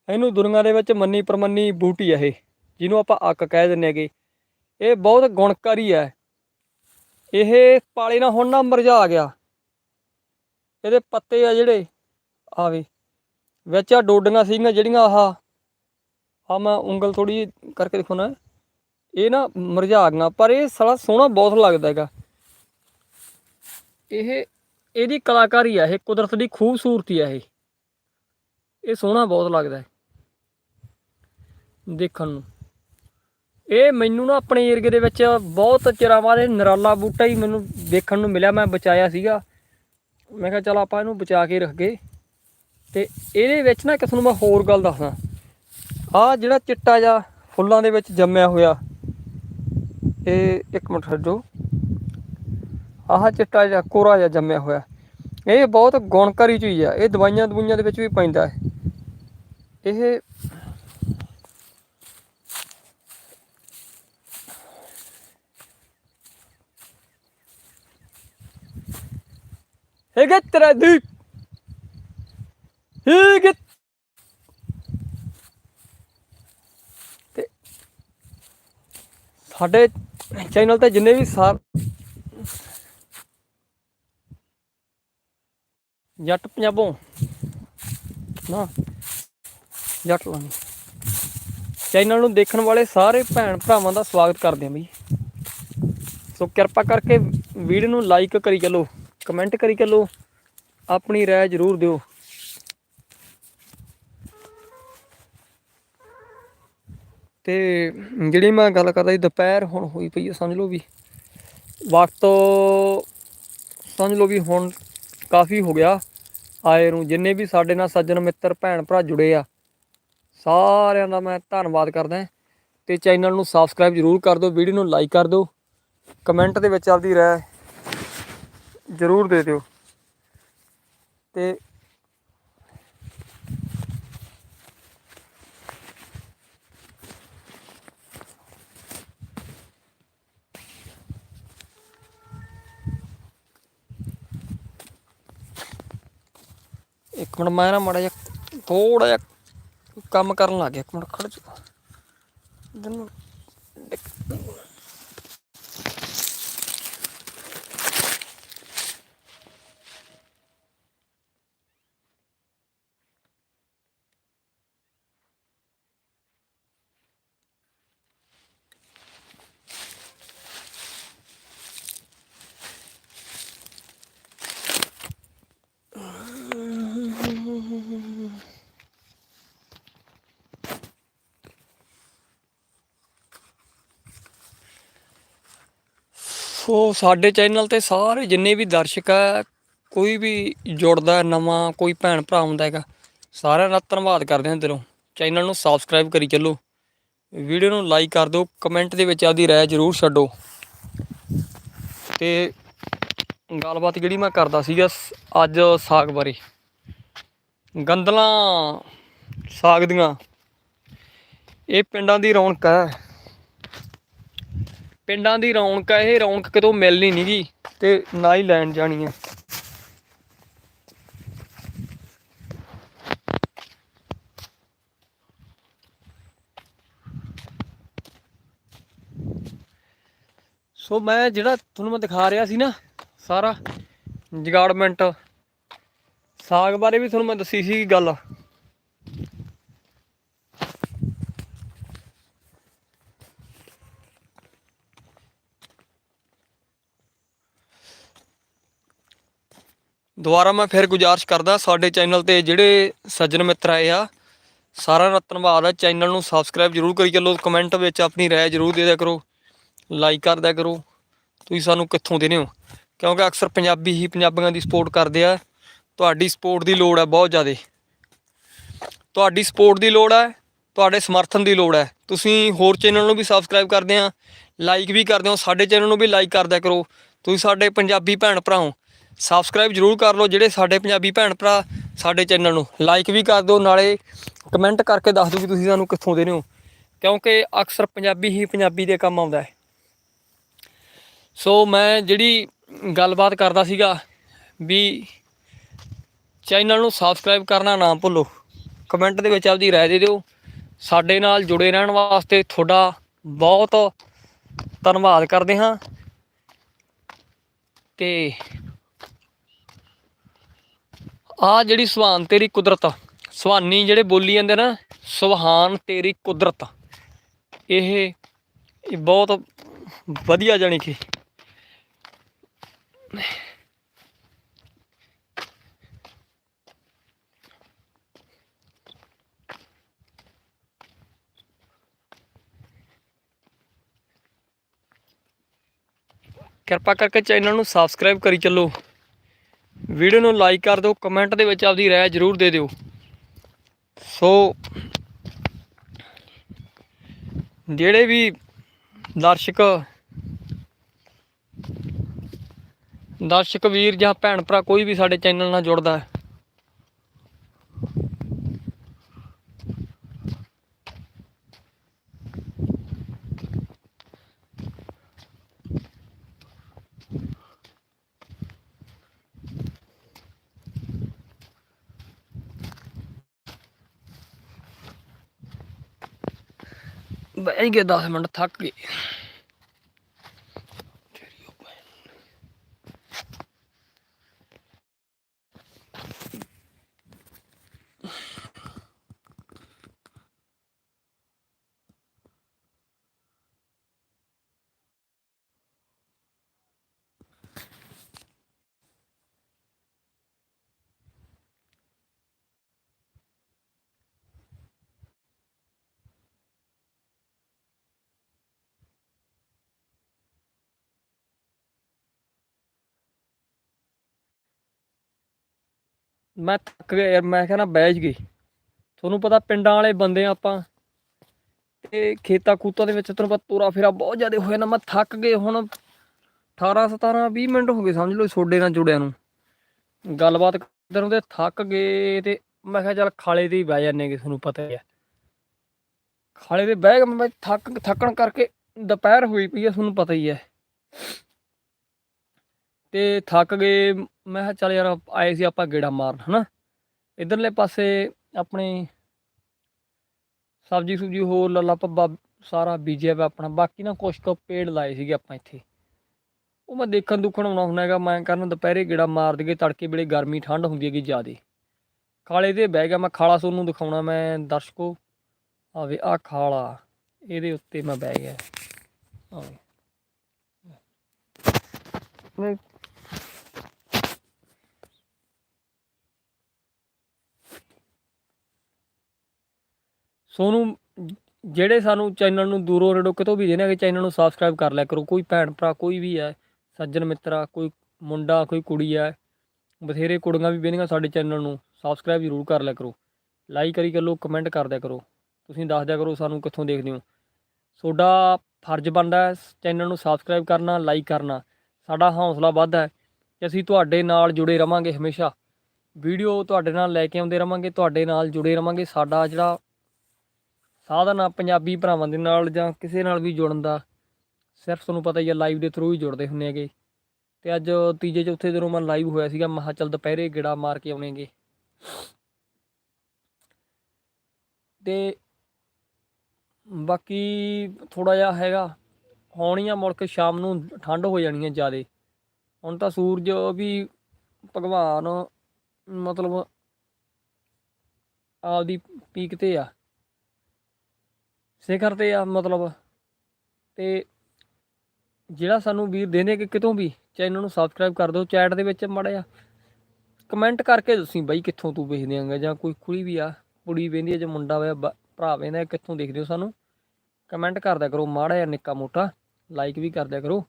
ਇਹਨੂੰ ਦੁਨੀਆ ਦੇ ਵਿੱਚ ਮੰਨੀ ਪਰਮੰਨੀ ਬੂਟੀ ਆ ਇਹ, ਜਿਹਨੂੰ ਆਪਾਂ ਅੱਕ ਕਹਿ ਦਿੰਨੇ ਹੈਗੇ। ਇਹ ਬਹੁਤ ਗੁਣਕਾਰੀ ਹੈ ਇਹ ਪਾਲੇ ਨਾ ਹੁਣ ਨਾ ਮੁਰਝਾ ਗਿਆ। ਇਹਦੇ ਪੱਤੇ ਆ ਜਿਹੜੇ ਆਵੇ ਵਿੱਚ ਆ ਡੋਡੀਆਂ ਸੀਗੀਆਂ ਜਿਹੜੀਆਂ ਆਹ ਆ ਮੈਂ ਉਂਗਲ ਥੋੜੀ ਕਰਕੇ ਦੇਖੋ ਨਾ ਇਹ ਨਾ ਮੁਰਝਾ ਗਈਆਂ ਪਰ ਇਹ ਸਾਲਾ ਸੋਹਣਾ ਬਹੁਤ ਲੱਗਦਾ ਹੈਗਾ। ਇਹ, ਇਹਦੀ ਕਲਾਕਾਰੀ ਆ, ਇਹ ਕੁਦਰਤ ਦੀ ਖੂਬਸੂਰਤੀ ਆ ਇਹ। ਇਹ ਸੋਹਣਾ ਬਹੁਤ ਲੱਗਦਾ ਹੈ। ਦੇਖਣ ਨੂੰ। ਇਹ ਮੈਨੂੰ ਨਾ ਆਪਣੇ ਏਰੀਏ ਦੇ ਵਿੱਚ ਬਹੁਤ ਚਿਰਾਂ ਬਾਅਦ ਇਹ ਨਰਾਲਾ ਬੂਟਾ ਹੀ ਮੈਨੂੰ ਦੇਖਣ ਨੂੰ ਮਿਲਿਆ, ਮੈਂ ਬਚਾਇਆ ਸੀਗਾ। ਮੈਂ ਕਿਹਾ ਚਲ ਆਪਾਂ ਇਹਨੂੰ ਬਚਾ ਕੇ ਰੱਖ ਗਏ ਤੇ ਇਹਦੇ ਵਿੱਚ ਨਾ ਕਿਸ ਨੂੰ ਮੈਂ ਹੋਰ ਗੱਲ ਦੱਸਦਾ। ਆ ਜਿਹੜਾ ਚਿੱਟਾ ਜਿਹਾ ਫੁੱਲਾਂ ਦੇ ਵਿੱਚ ਜੰਮਿਆ ਹੋਇਆ। ਇਹ ਇੱਕ ਮਿੰਟ ਹਟੋ ਆਹ ਚਿੱਟਾ ਜਿਹਾ ਕੋਰਾ ਜਿਹਾ ਜੰਮਿਆ ਹੋਇਆ। ਇਹ ਬਹੁਤ ਗੁਣਕਾਰੀ ਚੀਜ਼ ਆ। ਇਹ ਦਵਾਈਆਂ ਦਵਾਈਆਂ ਦੇ ਵਿੱਚ ਵੀ ਪੈਂਦਾ ਹੈ। ਇਹ ਹੈਗਾ ਤੇਰਾ ਦੀ ਹੈਗਾ ਤੇ ਸਾਡੇ ਚੈਨਲ ਤੇ ਜਿੰਨੇ ਵੀ ਸਾਰ ਜੱਟ ਪੰਜਾਬੋਂ। ਨਾ। ਜੱਟ ਲਾਣੀ ਚੈਨਲ ਨੂੰ ਦੇਖਣ ਵਾਲੇ ਸਾਰੇ ਭੈਣ ਭਰਾਵਾਂ ਦਾ ਸਵਾਗਤ ਕਰਦੇ ਹਾਂ ਬਈ। ਸੋ ਕਿਰਪਾ ਕਰਕੇ ਵੀਡੀਓ ਨੂੰ ਲਾਈਕ ਕਰੀ ਚੱਲੋ। ਕਮੈਂਟ ਕਰੀ ਚੱਲੋ। ਆਪਣੀ ਰਾਏ ਜ਼ਰੂਰ ਦਿਓ। ਤੇ ਜਿਹੜੀ ਮੈਂ ਗੱਲ ਕਰਦਾ ਜੀ ਦੁਪਹਿਰ ਹੁਣ ਹੋਈ ਪਈ ਹੈ ਸਮਝ ਲਓ ਵੀ। ਵਕਤ ਸਮਝ ਲਓ ਵੀ ਹੁਣ ਕਾਫੀ ਹੋ ਗਿਆ। ਆਏ ਨੂੰ ਜਿੰਨੇ ਵੀ ਸਾਡੇ ਨਾਲ ਸੱਜਣ ਮਿੱਤਰ, ਭੈਣ ਭਰਾ ਜੁੜੇ ਆ, ਸਾਰਿਆਂ ਦਾ ਮੈਂ ਧੰਨਵਾਦ ਕਰਦਾ ਤੇ ਚੈਨਲ ਨੂੰ ਸਬਸਕ੍ਰਾਈਬ ਜ਼ਰੂਰ ਕਰ ਦਿਓ, ਵੀਡੀਓ ਨੂੰ ਲਾਈਕ ਕਰ ਦਿਓ। ਕਮੈਂਟ ਦੇ ਵਿੱਚ ਆਪਦੀ ਰਾਏ ਜ਼ਰੂਰ ਦੇ ਦਿਓ। ਤੇ ਇੱਕ ਮਿੰਟ ਮੈਂ ਨਾ ਮਾੜਾ ਜਿਹਾ ਥੋੜਾ ਜਿਹਾ ਕੰਮ ਕਰਨ ਲੱਗ ਗਿਆ। ਇੱਕ ਮਿੰਟ ਖੜ ਜਾ ਜਿਹਨੂੰ ਸਾਡੇ ਚੈਨਲ ਤੇ ਸਾਰੇ ਜਿੰਨੇ ਵੀ ਦਰਸ਼ਕ ਆ, ਕੋਈ ਵੀ ਜੁੜਦਾ ਨਵਾਂ, ਕੋਈ ਭੈਣ ਭਰਾ ਹੁੰਦਾ ਹੈਗਾ, ਸਾਰਿਆਂ ਦਾ ਧੰਨਵਾਦ ਕਰਦੇ ਹਾਂ ਦਿਲੋਂ। ਚੈਨਲ ਨੂੰ ਸਬਸਕ੍ਰਾਈਬ ਕਰੀ ਚੱਲੋ। ਵੀਡੀਓ ਨੂੰ ਲਾਈਕ ਕਰ ਦਿਓ ਕਮੈਂਟ ਦੇ ਵਿੱਚ ਆਪਦੀ ਰਾਏ ਜ਼ਰੂਰ ਛੱਡੋ। ਤੇ ਗੱਲਬਾਤ ਜਿਹੜੀ ਮੈਂ ਕਰਦਾ ਸੀਗਾ ਸ- ਅੱਜ ਸਾਗ ਬਾਰੇ। ਗੰਦਲਾਂ ਸਾਗ ਦੀਆਂ। ਇਹ ਪਿੰਡਾਂ ਦੀ ਰੌਣਕ ਹੈ। ਪਿੰਡਾਂ ਦੀ ਰੌਣਕ ਹੈ ਇਹ ਰੌਣਕ ਕਿਤੋਂ ਮਿਲਣੀ ਨਹੀਂਗੀ ਤੇ ਨਾ ਹੀ ਲੈਣ ਜਾਣੀ ਹੈ ਸੋ ਮੈਂ ਜਿਹੜਾ ਤੁਹਾਨੂੰ ਮੈਂ ਦਿਖਾ ਰਿਹਾ ਸੀ ਨਾ, ਸਾਰਾ ਜਗਾੜਮੈਂਟ, ਸਾਗ ਬਾਰੇ ਵੀ ਤੁਹਾਨੂੰ ਮੈਂ ਦੱਸੀ ਸੀ ਗੱਲ। ਦੁਬਾਰਾ ਮੈਂ ਫਿਰ ਗੁਜ਼ਾਰਿਸ਼ ਕਰਦਾ ਸਾਡੇ ਚੈਨਲ ਤੇ ਜਿਹੜੇ ਸੱਜਣ ਮਿੱਤਰ ਆਏ ਆ ਸਾਰਿਆਂ ਦਾ ਧੰਨਵਾਦ ਆ, ਚੈਨਲ ਨੂੰ ਸਬਸਕ੍ਰਾਈਬ ਜਰੂਰ ਕਰੀ ਚੱਲੋ ਕਮੈਂਟ ਵਿੱਚ ਆਪਣੀ ਰਾਏ ਜਰੂਰ ਦੇ ਦਿਆ ਕਰੋ ਲਾਈਕ ਕਰ ਦਿਆ ਕਰੋ, ਤੁਸੀਂ ਸਾਨੂੰ ਕਿੱਥੋਂ ਦੇਨੇ ਹੋ? ਕਿਉਂਕਿ ਅਕਸਰ ਪੰਜਾਬੀ ਹੀ ਪੰਜਾਬੀਆਂ ਦੀ ਸਪੋਰਟ ਕਰਦੇ ਆ, ਤੁਹਾਡੀ ਸਪੋਰਟ ਦੀ ਲੋੜ ਹੈ ਬਹੁਤ ਜ਼ਿਆਦਾ। ਤੁਹਾਡੀ ਸਪੋਰਟ ਦੀ ਲੋੜ ਹੈ ਤੁਹਾਡੇ ਸਮਰਥਨ ਦੀ ਲੋੜ ਹੈ ਤੁਸੀਂ ਹੋਰ ਚੈਨਲ ਨੂੰ ਵੀ ਸਬਸਕ੍ਰਾਈਬ ਕਰਦੇ ਆ ਲਾਈਕ ਵੀ ਕਰਦੇ ਹੋ, ਸਾਡੇ ਚੈਨਲ ਨੂੰ ਵੀ ਲਾਈਕ ਕਰ ਦਿਆ ਕਰੋ। ਤੁਸੀਂ ਸਾਡੇ ਪੰਜਾਬੀ ਭੈਣ ਭਰਾਓ ਸਬਸਕ੍ਰਾਈਬ ਜਰੂਰ ਕਰ ਲਓ ਜਿਹੜੇ ਸਾਡੇ ਪੰਜਾਬੀ ਭੈਣ ਭਰਾ ਸਾਡੇ ਚੈਨਲ ਨੂੰ। ਲਾਈਕ ਵੀ ਕਰ ਦਿਓ, ਨਾਲੇ ਕਮੈਂਟ ਕਰਕੇ ਦੱਸ ਦਿਓ ਵੀ ਤੁਸੀਂ ਸਾਨੂੰ ਕਿੱਥੋਂ ਦੇ ਹੋ। ਕਿਉਂਕਿ ਅਕਸਰ ਪੰਜਾਬੀ ਹੀ ਪੰਜਾਬੀ ਦੇ ਕੰਮ ਆਉਂਦਾ ਹੈ। ਸੋ ਮੈਂ ਜਿਹੜੀ ਗੱਲਬਾਤ ਕਰਦਾ ਸੀਗਾ ਵੀ ਚੈਨਲ ਨੂੰ ਸਬਸਕ੍ਰਾਈਬ ਕਰਨਾ ਨਾ ਭੁੱਲੋ। ਕਮੈਂਟ ਦੇ ਵਿੱਚ ਆਪਦੀ ਰਾਏ ਦੇ ਦਿਓ। ਸਾਡੇ ਨਾਲ ਜੁੜੇ ਰਹਿਣ ਵਾਸਤੇ ਤੁਹਾਡਾ ਬਹੁਤ ਧੰਨਵਾਦ ਕਰਦੇ ਹਾਂ। ਤੇ ਆ ਜਿਹੜੀ ਸੁਹਾਨ ਤੇਰੀ ਕੁਦਰਤ ਸੁਹਾਨੀ ਜਿਹੜੇ ਬੋਲੀ ਜਾਂਦੇ ਨਾ ਸੁਹਾਨ ਤੇਰੀ ਕੁਦਰਤ ਇਹ ਬਹੁਤ ਵਧੀਆ ਜਾਣੀ ਕਿ ਕਿਰਪਾ ਕਰਕੇ ਚੈਨਲ ਨੂੰ ਸਬਸਕ੍ਰਾਈਬ ਕਰੀ ਚੱਲੋ। ਵੀਡੀਓ ਨੂੰ ਲਾਈਕ ਕਰ ਦਿਓ, ਕਮੈਂਟ ਦੇ ਵਿੱਚ ਆਪਦੀ ਰਾਏ ਜਰੂਰ ਦੇ ਦਿਓ। ਸੋ, ਜਿਹੜੇ ਵੀ ਦਰਸ਼ਕ ਦਰਸ਼ਕ ਵੀਰ ਜਾਂ ਭੈਣ ਭਰਾ ਕੋਈ ਵੀ ਸਾਡੇ ਚੈਨਲ ਨਾਲ ਜੁੜਦਾ ਹੈ ਬਹਿ ਗਏ 10 ਮਿੰਟ ਮੈਂ ਥੱਕ ਗਿਆ ਯਾਰ, ਮੈਂ ਕਹਿੰਦਾ ਬੈਜ ਗਈ ਤੁਹਾਨੂੰ ਪਤਾ ਪਿੰਡਾਂ ਵਾਲੇ ਬੰਦੇ ਆ ਆਪਾਂ। ਤੇ ਖੇਤਾਂ ਖੂਤਾਂ ਦੇ ਵਿੱਚ ਤੁਹਾਨੂੰ ਪਤਾ ਤੋਰਾ ਫੇਰਾ ਬਹੁਤ ਜ਼ਿਆਦਾ ਹੋਇਆ ਨਾ, ਮੈਂ ਥੱਕ ਗਏ ਹੁਣ। 18 17 20 ਮਿੰਟ ਹੋ ਗਏ ਸਮਝ ਲਓ ਛੋਡੇ ਨਾਲ ਜੁੜਿਆ ਨੂੰ। ਗੱਲਬਾਤ ਕਰਦੇ ਨੂੰ ਤੇ ਥੱਕ ਗਏ ਤੇ ਮੈਂ ਕਿਹਾ ਚੱਲ ਖਾਲੇ ਤੇ ਹੀ ਬਹਿ ਜਾਂਦੇ ਕਿ ਤੁਹਾਨੂੰ ਪਤਾ ਹੀ ਹੈ। ਖਾਲੇ ਤੇ ਬਹਿ ਕੇ ਮੈਂ ਥੱਕ, ਥੱਕਣ ਕਰਕੇ ਦੁਪਹਿਰ ਹੋਈ ਪਈ ਆ ਤੁਹਾਨੂੰ ਪਤਾ ਹੀ ਹੈ। ਤੇ ਥੱਕ ਗਏ ਮੈਂ ਕਿਹਾ ਚੱਲ ਯਾਰ ਆਏ ਸੀ ਆਪਾਂ ਗੇੜਾ ਮਾਰਨ, ਹਨਾ? ਇਧਰਲੇ ਪਾਸੇ ਆਪਣੇ ਸਬਜੀ ਸੁਬਜੀ ਹੋਰ ਲੱਲਾ ਪੱਬਾ ਸਾਰਾ ਬੀਜਿਆ ਵਾ ਆਪਣਾ। ਬਾਕੀ ਨਾ ਕੁਛ ਕੁ ਪੇੜ ਲਾਏ ਸੀਗੇ ਆਪਾਂ ਇੱਥੇ। ਉਹ ਮੈਂ ਦੇਖਣ ਦੁੱਖਣ ਆਉਣਾ ਹੁੰਦਾ ਹੈਗਾ, ਮੈਂ ਕਰਨ ਦੁਪਹਿਰੇ ਗੇੜਾ ਮਾਰ ਦਈਏ, ਤੜਕੇ ਵੇਲੇ ਗਰਮੀ ਠੰਡ ਹੁੰਦੀ ਹੈਗੀ ਜ਼ਿਆਦੇ। ਖਾਲੇ ਤੇ ਬਹਿ ਗਿਆ, ਮੈਂ ਖਾਲਾ ਤੁਹਾਨੂੰ ਦਿਖਾਉਣਾ, ਮੈਂ ਦਰਸ਼ਕੋ। ਆਵੇ ਆ ਖਾਲਾ, ਇਹਦੇ ਉੱਤੇ ਮੈਂ ਬਹਿ ਗਿਆ। ਆਵੇ ਸੋਨੂੰ ਜਿਹੜੇ ਸਾਨੂੰ ਚੈਨਲ ਨੂੰ ਦੂਰੋਂ ਨੇੜੋਂ ਕਿਤੋਂ ਵੀ ਦੇਣੇ ਕਿ ਚੈਨਲ ਨੂੰ ਸਬਸਕ੍ਰਾਈਬ ਕਰ ਲਿਆ ਕਰੋ। ਕੋਈ ਭੈਣ ਭਰਾ, ਕੋਈ ਵੀ ਹੈ, ਸੱਜਣ ਮਿੱਤਰਾ ਕੋਈ ਮੁੰਡਾ, ਕੋਈ ਕੁੜੀ ਹੈ, ਬਥੇਰੇ ਕੁੜੀਆਂ ਵੀ ਵੇਖਣੀਆਂ ਸਾਡੇ ਚੈਨਲ ਨੂੰ ਸਬਸਕ੍ਰਾਈਬ ਜ਼ਰੂਰ ਕਰ ਲਿਆ ਕਰੋ। ਲਾਈਕ ਕਰੀ ਕਰੋ ਕਮੈਂਟ ਕਰ ਦਿਆ ਕਰੋ। ਤੁਸੀਂ ਦੱਸ ਦਿਆ ਕਰੋ ਸਾਨੂੰ ਕਿੱਥੋਂ ਦੇਖਦੇ ਹੋ। ਤੁਹਾਡਾ ਫਰਜ਼ ਬਣਦਾ ਹੈ ਚੈਨਲ ਨੂੰ ਸਬਸਕ੍ਰਾਈਬ ਕਰਨਾ ਲਾਈਕ ਕਰਨਾ। ਸਾਡਾ ਹੌਸਲਾ ਵੱਧਦਾ ਹੈ ਕਿ ਅਸੀਂ ਤੁਹਾਡੇ ਨਾਲ ਜੁੜੇ ਰਵਾਂਗੇ ਹਮੇਸ਼ਾ। ਵੀਡੀਓ ਤੁਹਾਡੇ ਨਾਲ ਲੈ ਕੇ ਆਉਂਦੇ ਰਵਾਂਗੇ, ਤੁਹਾਡੇ ਨਾਲ ਜੁੜੇ ਰਵਾਂਗੇ। ਸਾਡਾ ਜਿਹੜਾ ਸਾਧਨ ਆ ਪੰਜਾਬੀ ਭਰਾਵਾਂ ਦੇ ਨਾਲ ਜਾਂ ਕਿਸੇ ਨਾਲ ਵੀ ਜੁੜਨ ਦਾ। ਸਿਰਫ ਤੁਹਾਨੂੰ ਪਤਾ ਹੀ ਆ ਲਾਈਵ ਦੇ ਥਰੂ ਹੀ ਜੁੜਦੇ ਹੁੰਨੇ ਹੈਗੇ। ਤੇ ਅੱਜ ਤੀਜੇ ਚੌਥੇ ਦਿਨੋਂ ਮੈਂ ਲਾਈਵ ਹੋਇਆ ਸੀਗਾ ਮਹਾ ਚੱਲ ਦੁਪਹਿਰੇ ਗੇੜਾ ਮਾਰ ਕੇ ਆਉਣੇਗੇ। ਤੇ ਬਾਕੀ ਥੋੜਾ ਜਿਹਾ ਹੈਗਾ, ਹੋਣੀ ਆ ਮੁੜ ਕੇ ਸ਼ਾਮ ਨੂੰ ਠੰਡ ਹੋ ਜਾਣੀ ਹੈ ਜ਼ਿਆਦੇ। ਹੁਣ ਤਾਂ ਸੂਰਜ ਵੀ ਭਗਵਾਨ ਮਤਲਬ ਆਪਦੀ ਪੀਕ ਤੇ ਆ। ਸਿਖਰ ਤੇ ਆ, ਮਤਲਬ ਤੇ ਜਿਹੜਾ ਸਾਨੂੰ ਵੀਰ ਦੇਨੇ ਕਿ ਕਿਤੋਂ ਵੀ ਚੈਨਲ ਨੂੰ ਸਬਸਕ੍ਰਾਈਬ ਕਰ ਦਿਓ ਚੈਟ ਦੇ ਵਿੱਚ ਮੜਿਆ ਕਮੈਂਟ ਕਰਕੇ ਦੱਸੀ ਬਾਈ ਕਿੱਥੋਂ ਤੂੰ ਵੇਖਦੇ ਆਂਗਾ, ਜਾਂ ਕੋਈ ਕੁੜੀ ਵੀ ਆ, ਕੁੜੀ ਵੇਂਦੀ ਆ ਜਾਂ ਮੁੰਡਾ ਹੋਇਆ ਬ- ਭਰਾ ਵੇਂਦਾ ਕਿੱਥੋਂ ਦੇਖਦੇ ਹੋ ਸਾਨੂੰ? ਕਮੈਂਟ ਕਰਦਿਆ ਕਰੋ, ਮਾੜਾ ਜਾਂ ਨਿੱਕਾ ਮੋਟਾ ਲਾਈਕ ਵੀ ਕਰਦਿਆ ਕਰੋ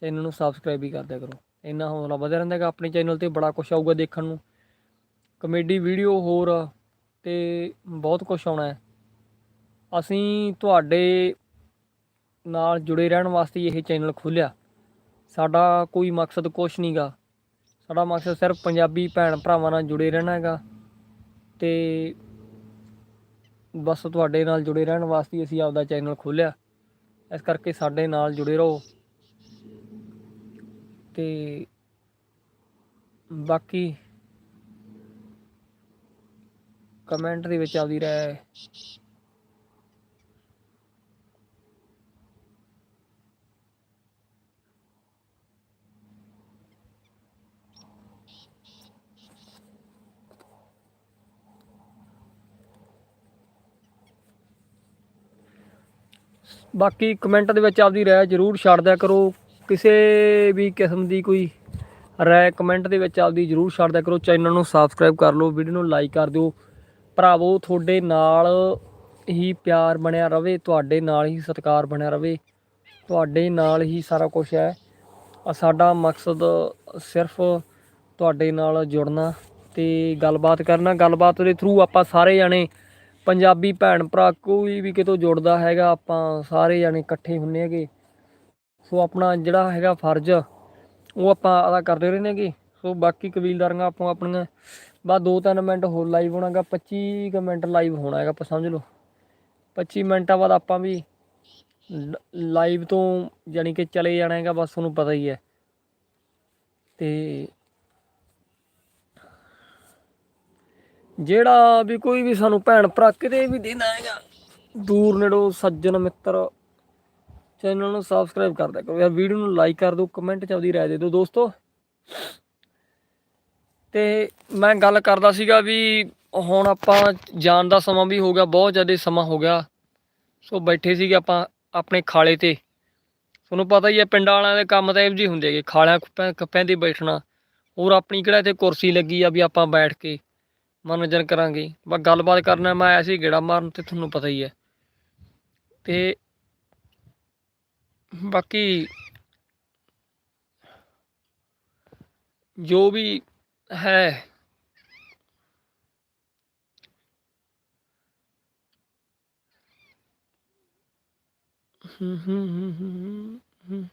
ਚੈਨਲ ਨੂੰ ਸਬਸਕ੍ਰਾਈਬ ਵੀ ਕਰਦਿਆ ਕਰੋ। ਇੰਨਾ ਹੌਸਲਾ ਵਧਿਆ ਰਹਿੰਦਾ ਹੈਗਾ, ਆਪਣੇ ਚੈਨਲ ਤੇ ਬੜਾ ਕੁਝ ਆਊਗਾ ਦੇਖਣ ਨੂੰ। ਕਮੇਡੀ ਵੀਡੀਓ ਹੋਰ, ਤੇ ਬਹੁਤ ਕੁਝ ਆਉਣਾ ਹੈ। ਅਸੀਂ ਤੁਹਾਡੇ ਨਾਲ ਜੁੜੇ ਰਹਿਣ ਵਾਸਤੇ ਇਹ ਚੈਨਲ ਖੋਲ੍ਹਿਆ। ਸਾਡਾ ਕੋਈ ਮਕਸਦ ਕੁਛ ਨਹੀਂਗਾ ਸਾਡਾ ਮਕਸਦ ਸਿਰਫ ਪੰਜਾਬੀ ਭੈਣ ਭਰਾਵਾਂ ਨਾਲ ਜੁੜੇ ਰਹਿਣਾ ਹੈਗਾ ਤੇ ਬਸ ਤੁਹਾਡੇ ਨਾਲ ਜੁੜੇ ਰਹਿਣ ਵਾਸਤੇ ਅਸੀਂ ਆਪਦਾ ਚੈਨਲ ਖੋਲ੍ਹਿਆ। ਇਸ ਕਰਕੇ ਸਾਡੇ ਨਾਲ ਜੁੜੇ ਰਹੋ। ਤੇ ਬਾਕੀ ਕਮੈਂਟ ਦੇ ਵਿੱਚ ਆਪਦੀ ਰਹਿ ਬਾਕੀ ਕਮੈਂਟ ਦੇ ਵਿੱਚ ਆਪਦੀ ਰਾਏ ਜ਼ਰੂਰ ਛੱਡ ਦਿਆ ਕਰੋ। ਕਿਸੇ ਵੀ ਕਿਸਮ ਦੀ ਕੋਈ ਰਾਏ ਕਮੈਂਟ ਦੇ ਵਿੱਚ ਆਪਦੀ ਜ਼ਰੂਰ ਛੱਡ ਦਿਆ ਕਰੋ। ਚੈਨਲ ਨੂੰ ਸਬਸਕ੍ਰਾਈਬ ਕਰ ਲਓ ਵੀਡੀਓ ਨੂੰ ਲਾਈਕ ਕਰ ਦਿਓ। ਭਰਾਵੋ, ਤੁਹਾਡੇ ਨਾਲ ਹੀ ਪਿਆਰ ਬਣਿਆ ਰਵੇ, ਤੁਹਾਡੇ ਨਾਲ ਹੀ ਸਤਿਕਾਰ ਬਣਿਆ ਰਵੇ। ਤੁਹਾਡੇ ਨਾਲ ਹੀ ਸਾਰਾ ਕੁਝ ਹੈ। ਸਾਡਾ ਮਕਸਦ ਸਿਰਫ ਤੁਹਾਡੇ ਨਾਲ ਜੁੜਨਾ ਤੇ ਗੱਲਬਾਤ ਕਰਨਾ। ਗੱਲਬਾਤ ਦੇ ਥਰੂ ਆਪਾਂ ਸਾਰੇ ਜਾਣੇ ਪੰਜਾਬੀ ਭੈਣ ਭਰਾ ਕੋਈ ਵੀ ਕਿਤੋਂ ਜੁੜਦਾ ਹੈਗਾ, ਆਪਾਂ ਸਾਰੇ ਜਾਣੇ ਇਕੱਠੇ ਹੁੰਨੇ ਹੈਗੇ। ਸੋ ਆਪਣਾ ਜਿਹੜਾ ਹੈਗਾ ਫਰਜ਼, ਉਹ ਆਪਾਂ ਅਦਾ ਕਰਦੇ ਰਹਿੰਦੇ ਹੈਗੇ। ਸੋ ਬਾਕੀ ਕਬੀਲਦਾਰੀਆਂ ਆਪੋ ਆਪਣੀਆਂ। ਬਸ 2-3 ਮਿੰਟ ਹੋਰ ਲਾਈਵ ਹੋਣਾਗਾ 25 ਕੁ ਮਿੰਟ ਲਾਈਵ ਹੋਣਾ ਹੈਗਾ, ਆਪਾਂ ਸਮਝ ਲਓ। 25 ਮਿੰਟਾਂ ਬਾਅਦ ਆਪਾਂ ਵੀ ਲਾਈਵ ਤੋਂ ਜਾਣੀ ਕਿ ਚਲੇ ਜਾਣਾ ਹੈਗਾ, ਬਸ ਤੁਹਾਨੂੰ ਪਤਾ ਹੀ ਹੈ। ਤੇ ਜਿਹੜਾ ਵੀ ਕੋਈ ਵੀ ਸਾਨੂੰ ਭੈਣ ਭਰਾ ਕਿਤੇ ਵੀ ਦੇਣਾ ਹੈਗਾ, ਦੂਰ ਨੇੜੋ ਸੱਜਣ ਮਿੱਤਰ ਚੈਨਲ ਨੂੰ ਸਬਸਕ੍ਰਾਈਬ ਕਰ ਦਿਆ ਕਰੋ। ਯਾਰ ਵੀਡੀਓ ਨੂੰ ਲਾਈਕ ਕਰ ਦਿਓ ਕਮੈਂਟ ਚ ਆਪਦੀ ਰਾਏ ਦੇ ਦਿਓ ਦੋਸਤੋ। ਤੇ ਮੈਂ ਗੱਲ ਕਰਦਾ ਸੀਗਾ ਵੀ ਹੁਣ ਆਪਾਂ ਜਾਣ ਦਾ ਸਮਾਂ ਵੀ ਹੋ ਗਿਆ, ਬਹੁਤ ਜ਼ਿਆਦਾ ਸਮਾਂ ਹੋ ਗਿਆ। ਸੋ ਬੈਠੇ ਸੀਗੇ ਆਪਾਂ ਆਪਣੇ ਖਾਲੇ ਤੇ। ਤੁਹਾਨੂੰ ਪਤਾ ਹੀ ਹੈ, ਪਿੰਡਾਂ ਵਾਲਿਆਂ ਦੇ ਕੰਮ ਤਾਂ ਇਹੋ ਜਿਹੇ ਹੁੰਦੇ ਹੈਗੇ, ਖਾਲਿਆਂ ਖੁੱਪਿਆਂ ਖੱਪਿਆਂ ਤੇ ਬੈਠਣਾ। ਹੋਰ ਆਪਣੀ ਕਿਹੜਾ ਇੱਥੇ ਕੁਰਸੀ ਲੱਗੀ ਆ ਵੀ ਆਪਾਂ ਬੈਠ ਕੇ। ਮਨੋਰੰਜਨ ਕਰਾਂਗੇ ਬਸ ਗੱਲਬਾਤ ਕਰਨਾ, ਮੈਂ ਆਇਆ ਸੀ ਗੇੜਾ ਮਾਰਨ ਤੇ ਤੁਹਾਨੂੰ ਪਤਾ ਹੀ ਹੈ। ਤੇ ਬਾਕੀ ਜੋ ਵੀ ਹੈ, ਹੂੰ ਹੂੰ ਹੂੰ ਹੂੰ ਹੂੰ।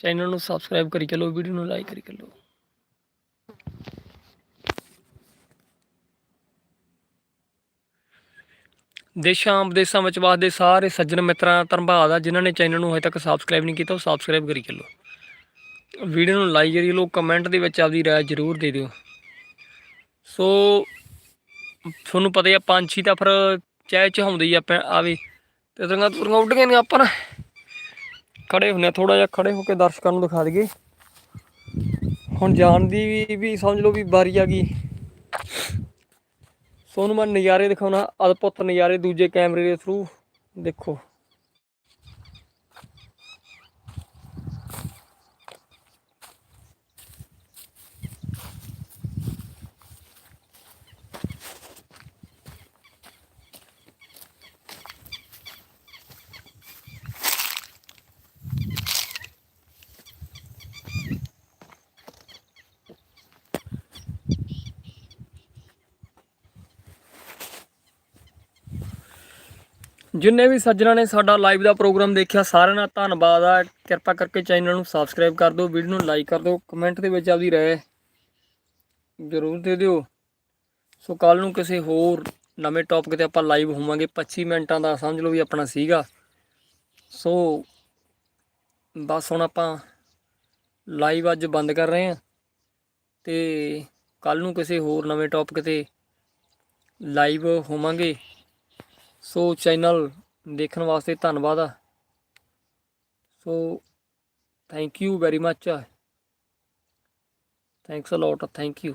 ਚੈਨਲ ਨੂੰ ਸਬਸਕ੍ਰਾਈਬ ਕਰੀ ਚੱਲੋ ਵੀਡੀਓ ਨੂੰ ਲਾਈਕ ਕਰੀ ਚੱਲੋ। ਦੇਸ਼ਾਂ ਵਿਦੇਸ਼ਾਂ ਵਿੱਚ ਵਸਦੇ ਸਾਰੇ ਸੱਜਣ ਮਿੱਤਰਾਂ ਧੰਨਵਾਦ ਆ, ਜਿਨ੍ਹਾਂ ਨੇ ਚੈਨਲ ਨੂੰ ਹਜੇ ਤੱਕ ਸਬਸਕ੍ਰਾਈਬ ਨਹੀਂ ਕੀਤਾ, ਉਹ ਸਬਸਕ੍ਰਾਈਬ ਕਰੀ ਚੱਲੋ। ਵੀਡੀਓ ਨੂੰ ਲਾਈਕ ਕਰੀ ਲਓ ਕਮੈਂਟ ਦੇ ਵਿੱਚ ਆਪਦੀ ਰਾਏ ਜ਼ਰੂਰ ਦੇ ਦਿਓ। ਸੋ, ਤੁਹਾਨੂੰ ਪਤਾ ਹੀ ਆ, ਪੰਛੀ ਤਾਂ ਫਿਰ ਚਹਿ ਚਹਾਉਂਦੇ ਹੀ ਆਪਾਂ ਆਵੇ। ਤੇ ਤਰੀਆਂ ਤੁਰੀਆਂ ਉੱਡ ਗਏ ਨੇ ਆਪਾਂ ਨਾ। ਖੜੇ ਹੁੰਨੇ ਥੋੜਾ ਜਿਹਾ ਖੜੇ ਹੋ ਕੇ ਦਰਸ਼ਕਾਂ ਨੂੰ ਦਿਖਾ ਦਈਏ। ਹੁਣ ਜਾਣ ਦੀ ਵੀ ਵੀ ਸਮਝ ਲਓ ਵੀ ਵਾਰੀ ਆ ਗਈ। ਸੋਨੂੰ ਮੈਂ ਨਜ਼ਾਰੇ ਦਿਖਾਉਣਾ ਅਦਭੁਤ ਨਜ਼ਾਰੇ ਦੂਜੇ ਕੈਮਰੇ ਦੇ ਥਰੂ ਦੇਖੋ। ਜਿੰਨੇ ਵੀ ਸੱਜਣਾ ਨੇ ਸਾਡਾ ਲਾਈਵ ਦਾ ਪ੍ਰੋਗਰਾਮ ਦੇਖਿਆ ਸਾਰਿਆਂ ਦਾ ਧੰਨਵਾਦ ਆ। ਕਿਰਪਾ ਕਰਕੇ ਚੈਨਲ ਨੂੰ ਸਬਸਕ੍ਰਾਈਬ ਕਰ ਦਿਓ ਵੀਡੀਓ ਨੂੰ ਲਾਈਕ ਕਰ ਦਿਓ ਕਮੈਂਟ ਦੇ ਵਿੱਚ ਆਪਦੀ ਰਾਏ ਜ਼ਰੂਰ ਦੇ ਦਿਓ। ਸੋ ਕੱਲ ਨੂੰ ਕਿਸੇ ਹੋਰ ਨਵੇਂ ਟੌਪਿਕ ਤੇ ਆਪਾਂ ਲਾਈਵ ਹੋਵਾਂਗੇ 25 ਮਿੰਟਾਂ ਦਾ ਸਮਝ ਲਓ ਵੀ ਆਪਣਾ ਸੀਗਾ। ਸੋ ਬਸ ਹੁਣ ਆਪਾਂ ਲਾਈਵ ਅੱਜ ਬੰਦ ਕਰ ਰਹੇ ਹਾਂ ਤੇ ਕੱਲ ਨੂੰ ਕਿਸੇ ਹੋਰ ਨਵੇਂ ਟੌਪਿਕ ਤੇ ਲਾਈਵ ਹੋਵਾਂਗੇ। ਸੋ ਚੈਨਲ ਦੇਖਣ ਵਾਸਤੇ ਧੰਨਵਾਦ ਆ। So thank you very much thanks a lot thank you